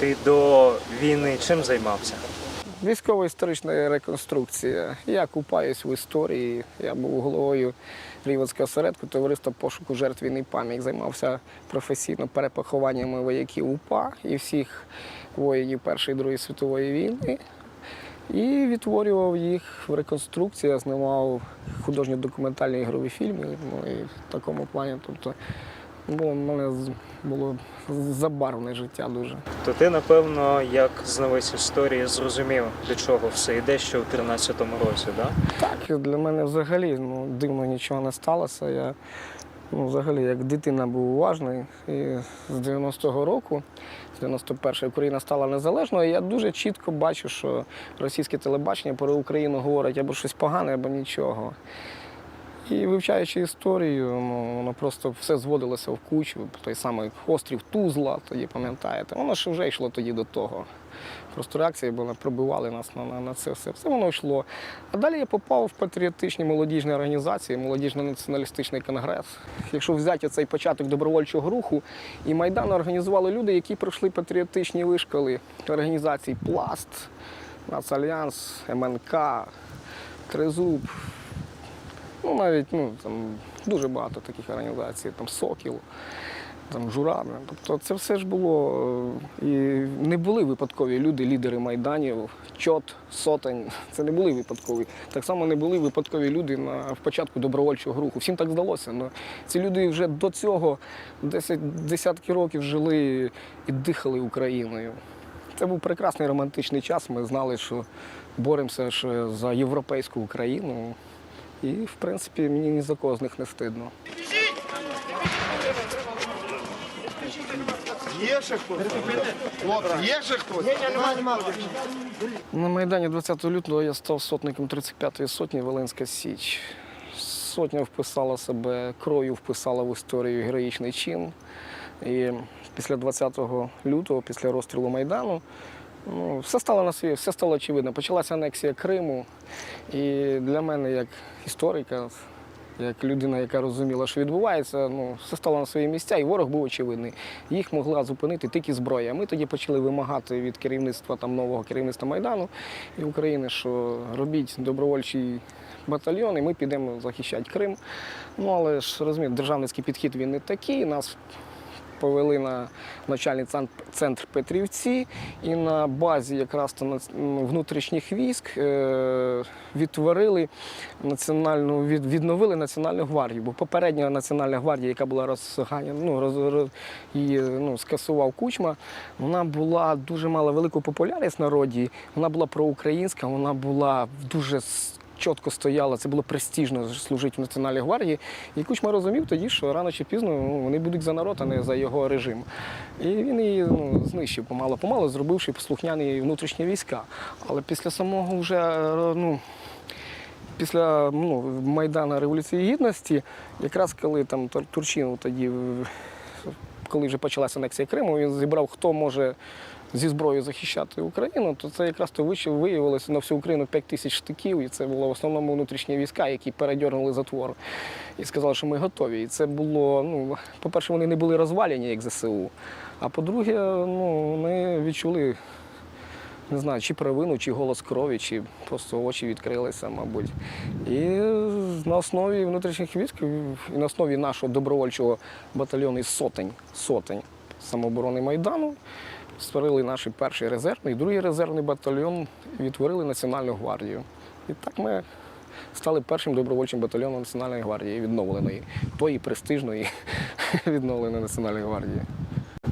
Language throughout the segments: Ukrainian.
Ти до війни чим займався? Військово-історична реконструкція. Я купаюсь в історії. Я був головою Рівенського осередку товариства пошуку жертв війни пам'ять. Займався професійно перепохованнями вояків УПА і всіх воїнів Першої і Другої світової війни. І відтворював їх в реконструкції, знімав художньо-документальні ігрові фільми ну, і в такому плані. Тобто було, в мене було забарвне життя дуже. То ти, напевно, як знавець історії, зрозумів, до чого все йде ще у 13-му році, да? Так, для мене взагалі ну, дивно нічого не сталося. Я ну, взагалі як дитина був уважний. І з 90-го року, з 91-го Україна стала незалежною. і Я дуже чітко бачу, що російське телебачення про Україну говорить або щось погане, або нічого. І вивчаючи історію, ну, воно просто все зводилося в кучу. Той самий острів Тузла, тоді пам'ятаєте, воно ж вже йшло тоді до того. Просто реакції були, пробивали нас на, на, на це все. Все воно йшло. А далі я попав в патріотичні молодіжні організації, молодіжно-націоналістичний конгрес. Якщо взяти цей початок добровольчого руху, і Майдан організували люди, які пройшли патріотичні вишколи організацій Пласт, Нацальянс, МНК, Тризуб. Ну, навіть ну, там, дуже багато таких організацій, там Сокіл, там Жура. ну, Тобто це все ж було. е, І не були випадкові люди, лідери майданів, чот, сотень. Це не були випадкові. Так само не були випадкові люди на в початку добровольчого руху. Всім так здалося. Ну, ці люди вже до цього 10, десятки років жили і дихали Україною. Це був прекрасний романтичний час. Ми знали, що боремося за європейську Україну. І, в принципі, мені ні за кого з них не стидно. Є ще хтось? Є ще хтось? На Майдані 20 лютого я став сотником 35-ї сотні Волинська Січ. Сотня вписала себе, кров'ю вписала в історію героїчний чин. І після 20 лютого, після розстрілу Майдану, ну, все стало на свій, все стало очевидно. Почалася анексія Криму. І для мене, як історика, як людина, яка розуміла, що відбувається, ну, все стало на свої місця, і ворог був очевидний. Їх могла зупинити тільки зброя. Ми тоді почали вимагати від керівництва там, нового керівництва Майдану і України, що робіть добровольчий батальйон, і ми підемо захищати Крим. Ну, але ж розумієте, державницький підхід він не такий. Нас повели на навчальний цен- центр Петрівці, і на базі якраз то ну, внутрішніх військ е, відтворили національну від, відновили національну гвардію. Бо попередня національна гвардія, яка була розганяна, ну, роз, її ну, скасував кучма, вона була дуже мала велику популярність в народі. Вона була проукраїнська, вона була дуже чітко стояла, це було престижно служити в Національній гвардії. І Кучма розумів тоді, що рано чи пізно ну, вони будуть за народ, а не за його режим. І він її ну, знищив помало-помалу, зробивши послухняні внутрішні війська. Але після самого вже е, ну, після ну, Майдану Революції Гідності, якраз коли там Тур- Турчинов тоді, коли вже почалася анексія Криму, він зібрав, хто може зі зброєю захищати Україну, то це якраз то виявилося на всю Україну 5 тисяч штиків, і це було в основному внутрішні війська, які передьорнули затвор і сказали, що ми готові. І це було, ну, по-перше, вони не були розвалені, як ЗСУ. А по-друге, ну, ми відчули не знаю, чи провину, чи голос крові, чи просто очі відкрилися, мабуть. І на основі внутрішніх військ і на основі нашого добровольчого батальйону із сотень, сотень самооборони Майдану створили наш перший резервний, другий резервний батальйон відтворили Національну гвардію. І так ми стали першим добровольчим батальйоном Національної гвардії, відновленої, тої престижної відновленої Національної гвардії.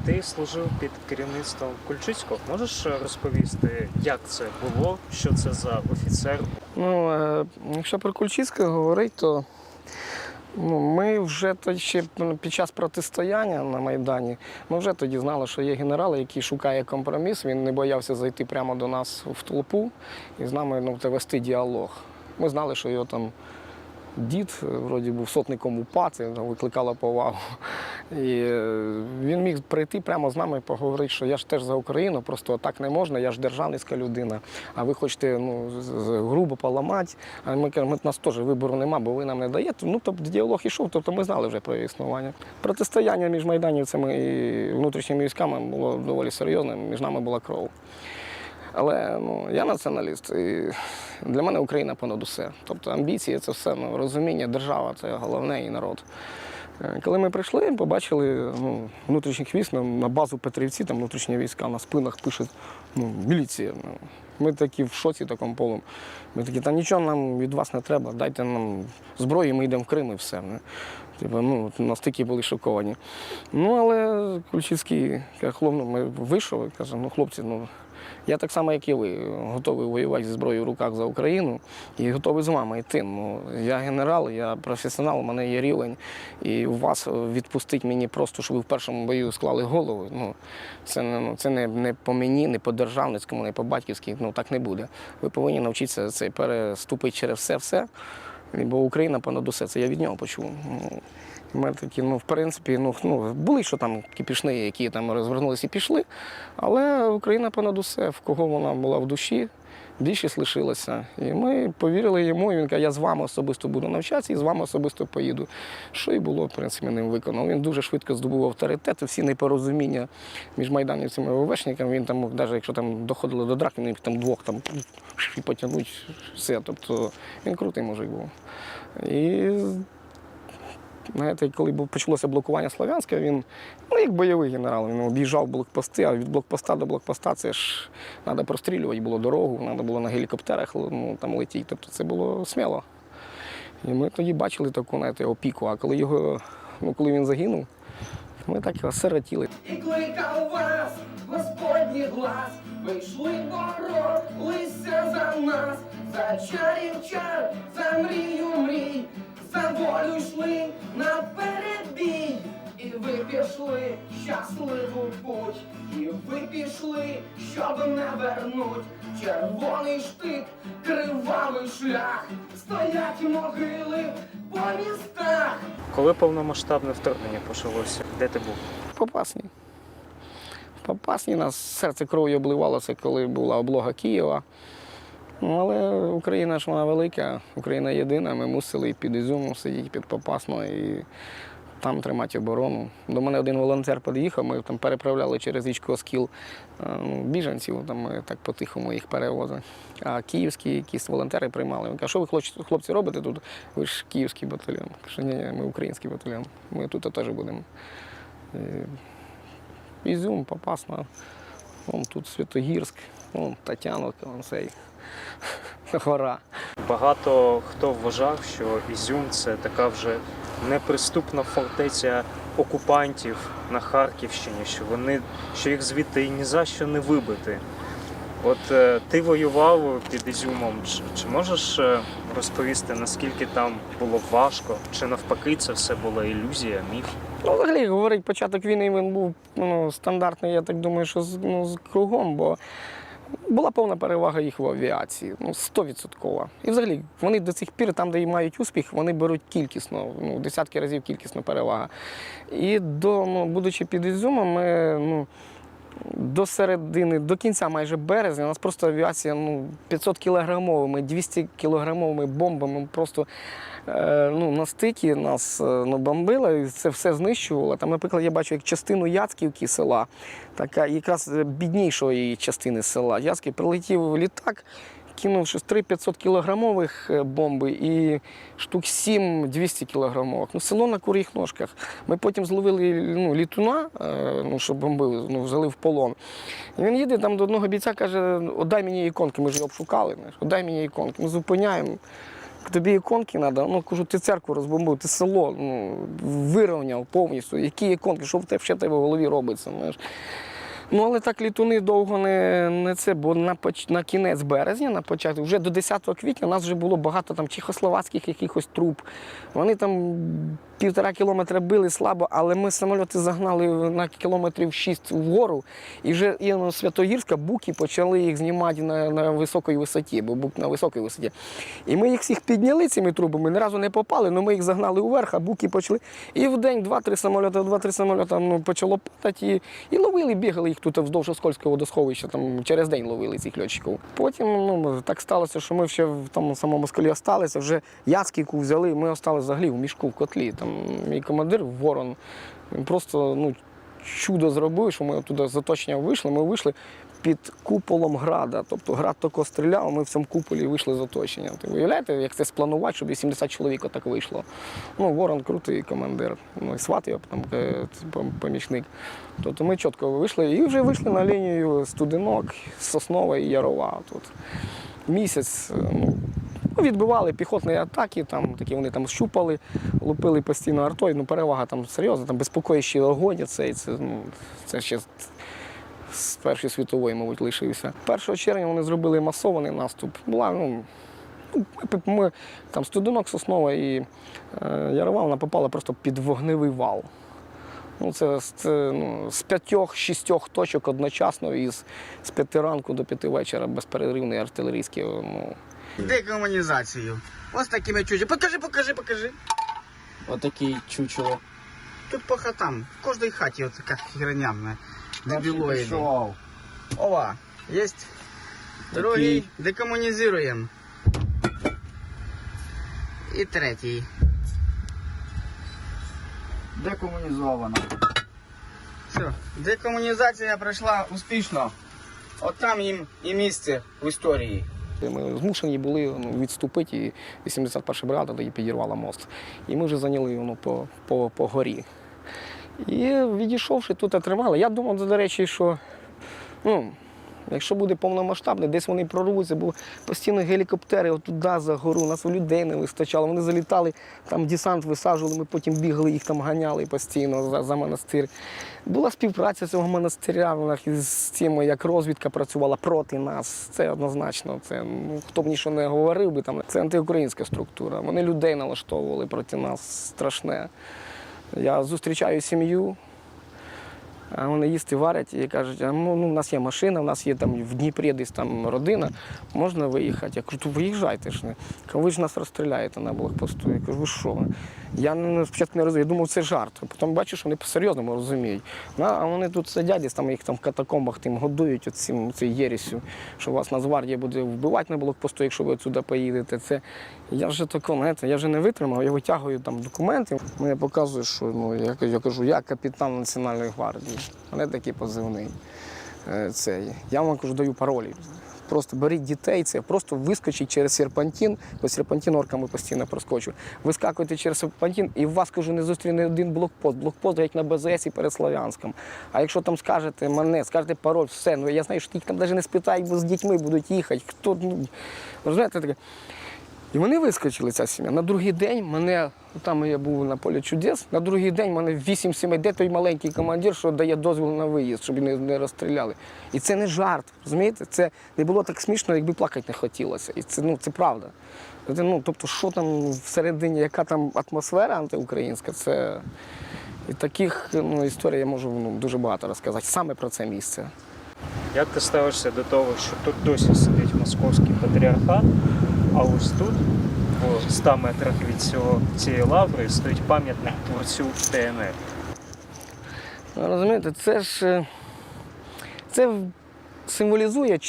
Ти служив під керівництвом Кульчицького. Можеш розповісти, як це було, що це за офіцер? Ну, е, якщо про Кульчицького говорити, то ну, ми вже тоді ще під час протистояння на Майдані, ми вже тоді знали, що є генерал, який шукає компроміс. Він не боявся зайти прямо до нас в толпу і з нами ну, вести діалог. Ми знали, що його там дід, е, вроді був сотником УПА, це викликало повагу. І е, він міг прийти прямо з нами і поговорити, що я ж теж за Україну, просто так не можна, я ж державницька людина. А ви хочете ну, грубо поламати. А ми кажемо, нас теж вибору нема, бо ви нам не даєте. Ну, тобто діалог ішов, тобто ми знали вже про існування. Протистояння між майданівцями і внутрішніми військами було доволі серйозне, між нами була кров. Але ну, я націоналіст, і для мене Україна понад усе. Тобто амбіції це все, ну, розуміння, держава це головне і народ. Е, Коли ми прийшли, побачили ну, внутрішніх військ на, базу Петрівці, там внутрішні війська на спинах пишуть ну, міліція. Ну, Ми такі в шоці такому полом. Ми такі, та нічого нам від вас не треба, дайте нам зброю, ми йдемо в Крим і все. Ну, Типу, ну, настільки були шоковані. Ну, але Кульчицький каже, хлоп, ну, ми вийшов і каже, ну хлопці, ну я так само, як і ви, готовий воювати зі зброєю в руках за Україну і готовий з вами йти. Ну, я генерал, я професіонал, у мене є рівень. І у вас відпустить мені просто, щоб ви в першому бою склали голову. Ну, це не, ну, це не, не по мені, не по державницькому, не по батьківськи. Ну так не буде. Ви повинні навчитися це переступити через все-все. Бо Україна понад усе, це я від нього почув. Ми такі, ну, в принципі, ну, ну, були, що там кипішни, які там розвернулися і пішли, але Україна понад усе, в кого вона була в душі, більшість лишилася. І ми повірили йому, і він каже, я з вами особисто буду навчатися і з вами особисто поїду. Що і було, в принципі, ним виконав. Він дуже швидко здобув авторитет, всі непорозуміння між майданівцями і ОВшниками, він там, навіть якщо там доходило до драк, він там двох там потягнуть все. Тобто він крутий мужик був. І знаєте, коли почалося блокування Слов'янська, він ну, як бойовий генерал, він об'їжджав блокпости, а від блокпоста до блокпоста це ж треба прострілювати було дорогу, треба було на гелікоптерах ну, там летіти. Тобто це було сміло. І ми тоді бачили таку знаєте, опіку. А коли його, ну, коли він загинув, ми так осиротіли. і кликав вас, Господній глас, вийшли боролися за нас, за чарів чар, за мрію мрій, за волю йшли на передбій. І ви пішли щасливу путь, і ви пішли, щоб не вернуть. Червоний штик, кривавий шлях, стоять могили по містах. Коли повномасштабне вторгнення почалося, де ти був? Попасні. Попасні нас серце кров'ю обливалося, коли була облога Києва. Але Україна ж вона велика, Україна єдина. Ми мусили під Ізюмом сидіти під Попасно і там тримати оборону. До мене один волонтер під'їхав, ми там переправляли через річку Оскіл е, ну, біженців, там ми так по-тихому їх перевозили. А київські якісь волонтери приймали. Він каже, що ви хлопці, робите тут? Ви ж київський батальйон. Кажу, ні, ні, ми український батальйон. Ми тут теж будемо. Ізюм, Попасна, вон тут Святогірськ, вон Тетяновка, вон цей гора. Багато хто вважав, що Ізюм це така вже неприступна фортеця окупантів на Харківщині, що вони що їх звідти і ні за що не вибити. От е, ти воював під Ізюмом. Чи, чи можеш е, розповісти, наскільки там було важко? Чи навпаки це все була ілюзія, міф? Ну, взагалі, говорить, початок війни він був ну, стандартний, я так думаю, що з, ну, з кругом, бо була повна перевага їх в авіації, ну, 100%. І взагалі, вони до цих пір, там, де і мають успіх, вони беруть кількісно, ну, десятки разів кількісна перевага. І до, ну, будучи під Ізюмом, ми, ну, до середини, до кінця майже березня, у нас просто авіація ну, 500 кілограмовими, 200 кілограмовими бомбами просто е, ну, на стикі нас е, ну, бомбила і це все знищувало. Там, наприклад, я бачу як частину Яцківки села, така якраз е, біднішої частини села. Яцьків прилетів літак, кинув щось 3-500 кілограмових е, бомби і штук 7 200 кілограмових. Ну, село на куріх ножках. Ми потім зловили ну, літуна, е, ну, що бомбили, ну, взяли в полон. І він їде там до одного бійця, каже, отдай мені іконки, ми ж його обшукали, отдай мені іконки. Ми зупиняємо. Тобі іконки треба, ну кажу, ти церкву розбомбив, ти село ну, вирівняв повністю. Які іконки, що в тебе в тебе в голові робиться? Знаєш? Ну, але так літуни довго не, не це, бо на, на кінець березня, на початку, вже до 10 квітня у нас вже було багато там чехословацьких якихось труб. Вони там півтора кілометра били слабо, але ми самоліти загнали на кілометрів 6 вгору. І вже і ну, Святогірська буки почали їх знімати на, на високій висоті, бо бук на високій висоті. І ми їх всіх підняли цими трубами, ні разу не попали, але ми їх загнали уверх, а буки почали. І в день два-три самоліти, два-три самоліти ну, почало падати. І, і ловили, бігали їх тут вздовж Оскольського водосховища, там через день ловили цих льотчиків. Потім ну, так сталося, що ми ще в тому самому скалі осталися, вже яцьківку взяли, ми осталися взагалі в мішку в котлі. Там мій командир Ворон він просто ну, чудо зробив, що ми туди з оточення вийшли. Ми вийшли під куполом града. Тобто град тако стріляв, а ми в цьому куполі вийшли з оточення. Ти уявляєте, як це спланувати, щоб 80 чоловік так вийшло. Ну, Ворон крутий командир. Ну, і сват його там е, помічник. Тобто ми чітко вийшли і вже вийшли на лінію Студенок, Соснова і Ярова. Тут місяць. е, Ну, Ну, відбивали піхотні атаки, там такі вони там щупали, лупили постійно артою. Ну, перевага там серйозна, там безпокоящий огонь. Це, це, ну, це ще з- Першої світової, мабуть, лишився. 1 червня вони зробили масований наступ. Була, ну, ми, там студенок Соснова і е, Ярова, вона попала просто під вогневий вал. Ну, це, це ну, з п'ятьох-шістьох точок одночасно із з п'яти ранку до п'яти вечора безперервний артилерійський. Ну, Декомунізацію. Ось такими чучі. Покажи, покажи, покажи. Отакий чучело. Тут по хатам. В кожній хаті от така херня. Дебілоїди. Ова, єсть. Другий. Декомунізуємо. І третій. Декомунізовано. Все. Декомунізація пройшла успішно. От там їм і місце в історії. Ми змушені були ну, відступити, і 81 бригада тоді підірвала мост. І ми вже зайняли ну, по, по, по горі. І відійшовши, тут тримали. Я думав, до речі, що ну, якщо буде повномасштабне, десь вони прорвуться, бо постійно гелікоптери отуди за гору, нас людей не вистачало. Вони залітали, там десант висаджували, ми потім бігли, їх там ганяли постійно за, за монастир. Була співпраця цього монастиря із тим, як розвідка працювала проти нас. Це однозначно. Це ну, хто б нічого не говорив би там. Це антиукраїнська структура. Вони людей налаштовували проти нас страшне. Я зустрічаю сім'ю. А вони їсти варять і кажуть, а ну, ну, у нас є машина, у нас є там в Дніпрі десь там родина, можна виїхати. Я кажу, то виїжджайте ж. не». Кажу, ви ж нас розстріляєте на блокпосту. Я кажу, ви що? Я спочатку не розумію, я думав, це жарт. Потім бачу, що вони по-серйозному розуміють. А вони тут сидять, десь там їх там в катакомбах тим годують цією єрісю, що вас Нацгвардія буде вбивати на блокпосту, якщо ви сюди поїдете. Це я вже тако, знаєте, я вже не витримав, я витягую там документи. Мені показують, що ну, я, я кажу, я капітан Національної гвардії. У мене такий позивний. Е, Цей. Я вам кажу, даю паролі. Просто беріть дітей, це просто вискочить через серпантин, бо серпантин орками постійно проскочу. Вискакуєте через серпантин, і вас кажу, не зустріне один блокпост. Блокпост геть на БЗС і перед Слов'янськом. А якщо там скажете мене, скажете пароль, все, ну я знаю, що їх там навіть не спитають, бо з дітьми будуть їхати. Хто ну розумієте таке? І вони вискочили, ця сім'я. На другий день мене, там я був на полі чудес, на другий день мене вісім сімей, де той маленький командир, що дає дозвіл на виїзд, щоб не, не розстріляли. І це не жарт, розумієте? Це не було так смішно, якби плакати не хотілося. І це, ну, це правда. Ну, тобто, що там всередині, яка там атмосфера антиукраїнська, це і таких ну, історій я можу ну, дуже багато розказати саме про це місце. Як ти ставишся до того, що тут досі сидить московський патріархат, а ось тут, по 100 метрах від цього, цієї лаври, стоїть пам'ятник творцю ТНР. Ну, Розумієте, це ж е, це символізує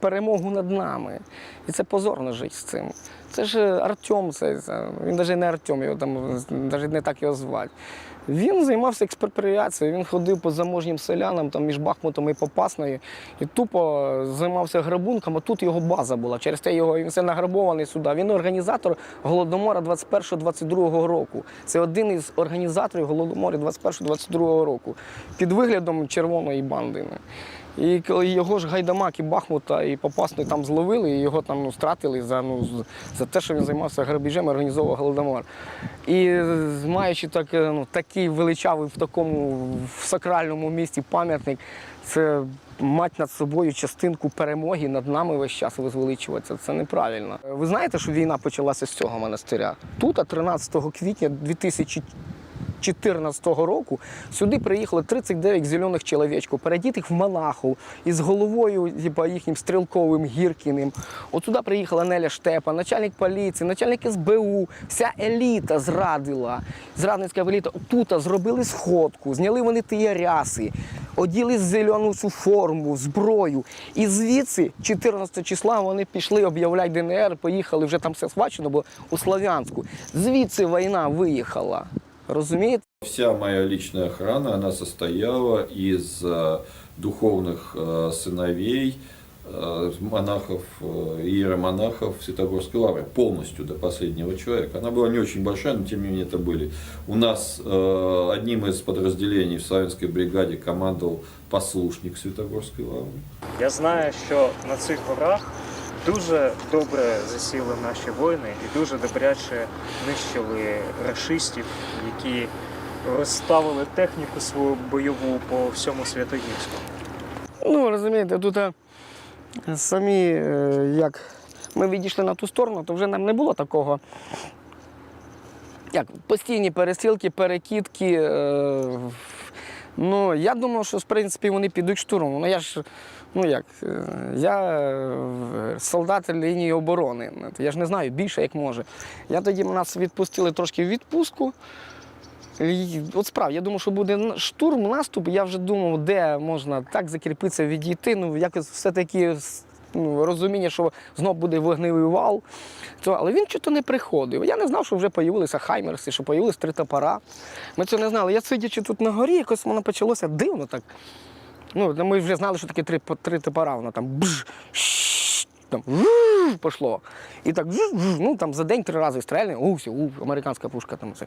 перемогу над нами. І це позорно жити з цим. Це ж е, Артем, це, він навіть не Артем, його там навіть не так його звати. Він займався експропріацією, він ходив по заможнім селянам там, між Бахмутом і Попасною і тупо займався грабунком, а тут його база була. Через те його він все награбований сюди. Він організатор Голодомора 21-22 року. Це один із організаторів Голодомору 21-22 року під виглядом червоної банди. І коли його ж гайдамаки Бахмута і Попасний там зловили, і його там ну, стратили за, ну, за те, що він займався грабіжем і організовував голодомор. І маючи так, е, ну, такий величавий в такому в сакральному місті пам'ятник, це мати над собою частинку перемоги над нами весь час возвеличуватися. Це неправильно. Ви знаєте, що війна почалася з цього монастиря? Тут, а 13 квітня 2000 2014 року сюди приїхало 39 зелених чоловічків, передітих в монаху із головою типа, їхнім стрілковим Гіркіним. От сюди приїхала Неля Штепа, начальник поліції, начальник СБУ. Вся еліта зрадила. Зрадницька еліта. Тут зробили сходку, зняли вони ті ряси, оділи зелену цю форму, зброю. І звідси, 14 числа, вони пішли об'являти ДНР, поїхали, вже там все схвачено було у Слов'янську. Звідси війна виїхала. Розумієте? Вся моя личная охрана, она состояла из э, духовных э, сыновей, э, монахов, иеромонахов Святогорской лавры, полностью до последнего человека. Она была не очень большая, но тем не менее это были. У нас одним из подразделений в Савинской бригаде командовал послушник Святогорской лавры. Я знаю, що на цих горах дуже добре засіли наші воїни і дуже добряче нищили рашистів, які розставили техніку свою бойову по всьому Святогірську. Ну, розумієте, тут е, самі, е, як ми відійшли на ту сторону, то вже нам не було такого. Як постійні перестрілки, перекидки. е, Ну, я думав, що в принципі вони підуть штурмом. Ну я ж, ну як, е, я е, солдат лінії оборони. Я ж не знаю більше як може. Я тоді нас відпустили трошки в відпустку. От справді, я думав, що буде штурм, наступ. Я вже думав, де можна так закріпитися, відійти. Ну, якось все-таки ну, розуміння, що знов буде вогневий вал. То, але він чого не приходив. Я не знав, що вже з'явилися хаймерси, що з'явилися три топора. Ми цього не знали. Я сидячи тут на горі, якось воно почалося дивно так. Ну, ми вже знали, що таке три, три топора, воно там бж, щ, там вув, пішло. І так вув, вув, ну там за день три рази стрельне, у, все, у, американська пушка там все.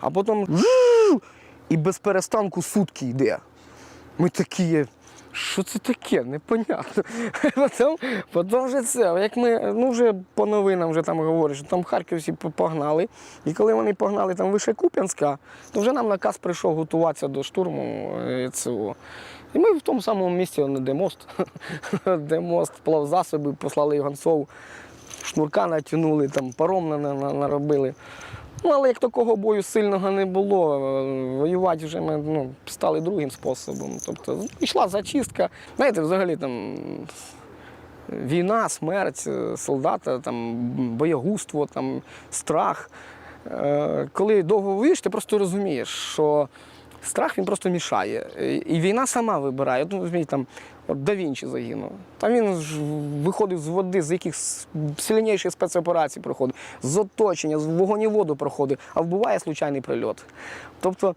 А потім вув, і без перестанку сутки йде. Ми такі. Що це таке? Непонятно. Потім, потім вже це. Як ми ну вже по новинам вже там говорять, що там харківці по- погнали. І коли вони погнали там вище Куп'янська, то вже нам наказ прийшов готуватися до штурму е, цього. І ми в тому самому місці, де мост, де мост, плавзасоби, послали Іванцов, шнурка натягнули, там паром на- на- на- наробили. Ну, але як такого бою сильного не було, воювати вже ми ну, стали другим способом. Тобто йшла зачистка. Знаєте, взагалі там війна, смерть е, солдата, там, боягузтво, там, страх. Е, Коли довго воюєш, ти просто розумієш, що страх він просто мішає. І- війна сама вибирає. Ну, там, от Да Вінчі загинув. Там він ж виходив з води, з якихось сильніших спецоперацій проходив, з оточення, з вогонь і воду проходив, а вбуває случайний прильот. Тобто,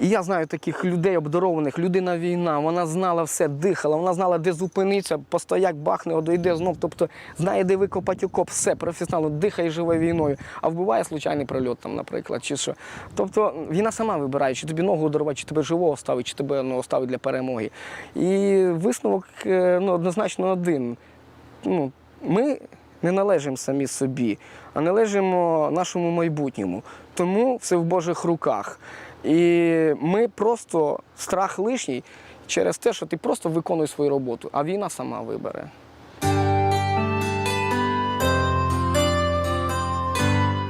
і я знаю таких людей обдарованих, людина війна, вона знала все, дихала, вона знала, де зупинитися, постояк бахне, одійде знов. Тобто знає, де викопати окоп, все, професіонально, дихає, живе війною, а вбиває случайний прильот, там, наприклад, чи що. Тобто війна сама вибирає, чи тобі ногу одорвати, чи тебе живого оставить, чи тебе ну, оставить для перемоги. І висновок е, ну, однозначно один. Ну, ми не належимо самі собі, а належимо нашому майбутньому. Тому все в Божих руках. І ми просто страх лишній через те, що ти просто виконуєш свою роботу, а війна сама вибере.